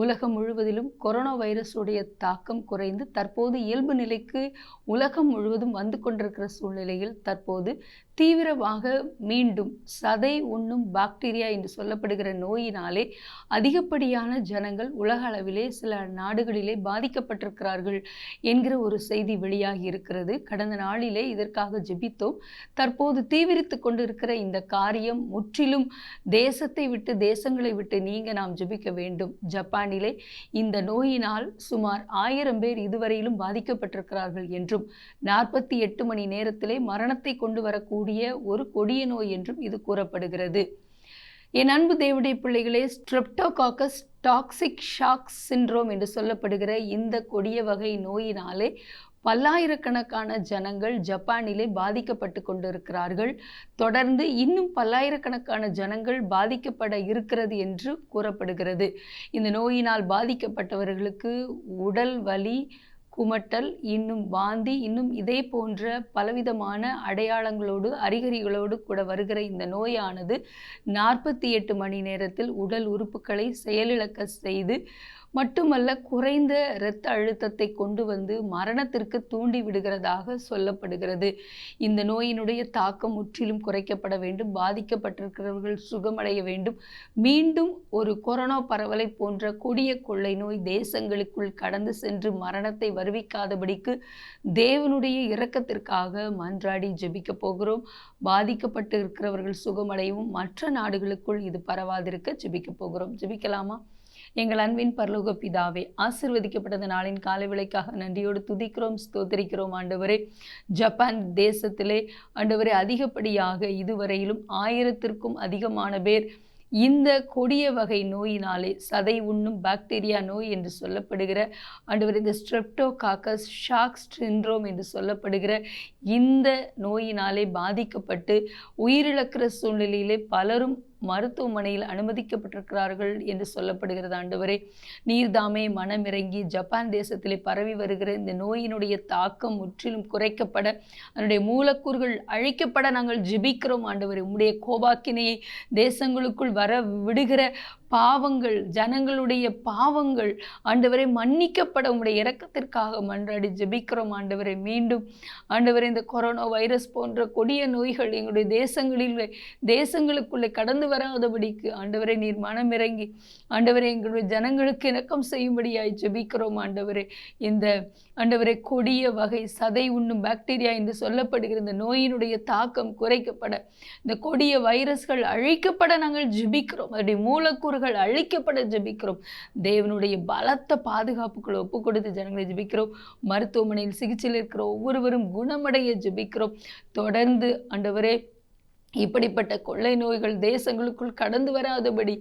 உலகம் முழுவதிலும் கொரோனா வைரஸுடைய தாக்கம் குறைந்து தற்போது இயல்பு நிலைக்கு உலகம் முழுவதும் வந்து கொண்டிருக்கிற சூழ்நிலையில் தற்போது தீவிரமாக மீண்டும் சதை உண்ணும் பாக்டீரியா என்று சொல்லப்படுகிற நோயினாலே அதிகப்படியான ஜனங்கள் உலக அளவிலே சில நாடுகளிலே பாதிக்கப்பட்டிருக்கிறார்கள் என்கிற ஒரு செய்தி வெளியாகி இருக்கிறது. கடந்த நாளிலே இதற்காக ஜெபித்தோம். தற்போது தீவிரித்து கொண்டிருக்கிற இந்த காரியம் முற்றிலும் தேசத்தை விட்டு தேசங்களை விட்டு நீங்க நாம் ஜெபிக்க வேண்டும். ஜப்பான் ஜப்பானிலே இந்த நோயினால் சுமார் ஆயிரம் பேர் இதுவரையிலும் பாதிக்கப்பட்டிருக்கிறார்கள் என்றும் நாற்பத்தி எட்டு மணி நேரத்திலே மரணத்தை கொண்டு வரக்கூடிய ஒரு கொடிய நோய் என்றும் இது கூறப்படுகிறது. என் அன்பு தேவடைய பிள்ளைகளே ஸ்ட்ரெப்டோகாக்கஸ் டாக்ஸிக் ஷாக் சிண்ட்ரோம் என்று சொல்லப்படுகிற இந்த கொடிய வகை நோயினாலே பல்லாயிரக்கணக்கான ஜனங்கள் ஜப்பானிலே பாதிக்கப்பட்டு கொண்டிருக்கிறார்கள். தொடர்ந்து இன்னும் பல்லாயிரக்கணக்கான ஜனங்கள் பாதிக்கப்பட இருக்கிறது என்று கூறப்படுகிறது. இந்த நோயினால் பாதிக்கப்பட்டவர்களுக்கு உடல் வலி குமட்டல் இன்னும் வாந்தி இன்னும் இதே போன்ற பலவிதமான அடையாளங்களோடு அறிகுறிகளோடு கூட வருகிற இந்த நோயானது நாற்பத்தி எட்டு மணி நேரத்தில் உடல் உறுப்புகளை செயலிழக்க செய்து மட்டுமல்ல குறைந்த இரத்த அழுத்தத்தை கொண்டு வந்து மரணத்திற்கு தூண்டி விடுகிறதாக சொல்லப்படுகிறது. இந்த நோயினுடைய தாக்கம் முற்றிலும் குறைக்கப்பட வேண்டும். பாதிக்கப்பட்டிருக்கிறவர்கள் சுகமடைய வேண்டும். மீண்டும் ஒரு கொரோனா பரவலை போன்ற கொடிய கொள்ளை நோய் தேசங்களுக்குள் கடந்து சென்று மரணத்தை வருவிக்காதபடிக்கு தேவனுடைய இரக்கத்திற்காக மன்றாடி ஜெபிக்க போகிறோம். பாதிக்கப்பட்டு இருக்கிறவர்கள் சுகமடையவும் மற்ற நாடுகளுக்குள் இது பரவாதிருக்க ஜெபிக்க போகிறோம். ஜெபிக்கலாமா? எங்கள் அன்பின் பரலோக பிதாவே ஆசிர்வதிக்கப்பட்டது நாளின் காலை விலைக்காக நன்றியோடு துதிக்கிறோம் ஸ்தோத்தரிக்கிறோம் ஆண்டவரே. ஜப்பான் தேசத்திலே ஆண்டவரே அதிகப்படியாக இதுவரையிலும் ஆயிரத்திற்கும் அதிகமான பேர் இந்த கொடிய வகை நோயினாலே சதை உண்ணும் பாக்டீரியா நோய் என்று சொல்லப்படுகிற ஆண்டவர் இந்த ஸ்ட்ரெப்டோகாக்கஸ் ஷாக் சிண்ட்ரோம் என்று சொல்லப்படுகிற இந்த நோயினாலே பாதிக்கப்பட்டு உயிரிழக்கிற சூழ்நிலையிலே பலரும் மருத்துவமனையில் அனுமதிக்கப்பட்டிருக்கிறார்கள் என்று சொல்லப்படுகிறது. ஆண்டவரே நீர்தாமே மனமிறங்கி ஜப்பான் தேசத்திலே பரவி வருகிற இந்த நோயினுடைய தாக்கம் முற்றிலும் குறைக்கப்பட அதனுடைய மூலக்கூறுகள் அழிக்கப்பட நாங்கள் ஜிபிக்கிறோம். ஆண்டவரே உம்முடைய கோபாக்கினையை தேசங்களுக்குள் வர விடுகிற பாவங்கள் ஜனங்களுடைய பாவங்கள் ஆண்டவரை மன்னிக்கப்பட உங்களுடைய இறக்கத்திற்காக மன்றாடி ஜெபிக்கிறோம் ஆண்டவரை. மீண்டும் ஆண்டவரை இந்த கொரோனா வைரஸ் போன்ற கொடிய நோய்கள் எங்களுடைய தேசங்களில் தேசங்களுக்குள்ளே கடந்து வராதபடிக்கு ஆண்டவரை நீர் மனமிறங்கி ஆண்டவரை எங்களுடைய ஜனங்களுக்கு இணக்கம் செய்யும்படியாய் ஜெபிக்கிறோம் ஆண்டவரே. இந்த ஆண்டவரை கொடிய வகை சதை உண்ணும் பாக்டீரியா என்று சொல்லப்படுகிற இந்த நோயினுடைய தாக்கம் குறைக்கப்பட இந்த கொடிய வைரஸ்கள் அழிக்கப்பட நாங்கள் ஜெபிக்கிறோம். அதனுடைய அவர்கள் அழிக்கப்பட ஜெபிக்கிறோம். தேவனுடைய பலத்த பாதுகாப்புகளை ஒப்பு கொடுத்து ஜனங்களை ஜெபிக்கிறோம். மருத்துவமனையில் சிகிச்சையில் இருக்கிற ஒவ்வொருவரும் குணமடைய ஜெபிக்கிறோம். தொடர்ந்து ஆண்டவரே இப்படிப்பட்ட கொள்ளை நோய்கள் தேசங்களுக்குள் கடந்து வராதபடி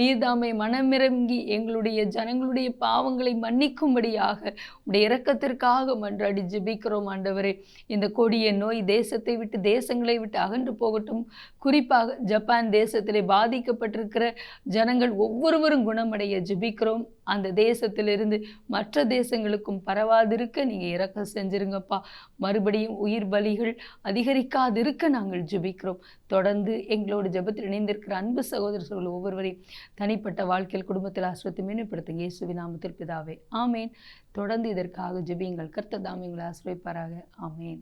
நீர்தாமை மனமிறங்கி எங்களுடைய ஜனங்களுடைய பாவங்களை மன்னிக்கும்படியாக உடைய இரக்கத்திற்காக மன்றாடி ஜெபிக்கிறோம் ஆண்டவரே. இந்த கொடிய நோய் தேசத்தை விட்டு தேசங்களை விட்டு அகன்று போகட்டும். குறிப்பாக ஜப்பான் தேசத்திலே பாதிக்கப்பட்டிருக்கிற ஜனங்கள் ஒவ்வொருவரும் குணமடைய ஜெபிக்கிறோம். அந்த தேசத்திலிருந்து மற்ற தேசங்களுக்கும் பரவாதிருக்க நீங்கள் இறக்க செஞ்சிருங்கப்பா. மறுபடியும் உயிர் பலிகள் அதிகரிக்காதிருக்க நாங்கள் ஜெபிக்கிறோம். தொடர்ந்து எங்களோட ஜெபத்தில் இணைந்திருக்கிற அன்பு சகோதரர்கள் ஒவ்வொருவரையும் தனிப்பட்ட வாழ்க்கையில் குடும்பத்தில் ஆசிரியத்தை மேம்படுத்துங்க இயேசுவி நாமத்தில் பிதாவே. ஆமேன். தொடர்ந்து இதற்காக ஜெபியுங்கள். கர்த்தர் எங்களை ஆசிரியப்பாராக ஆமேன்.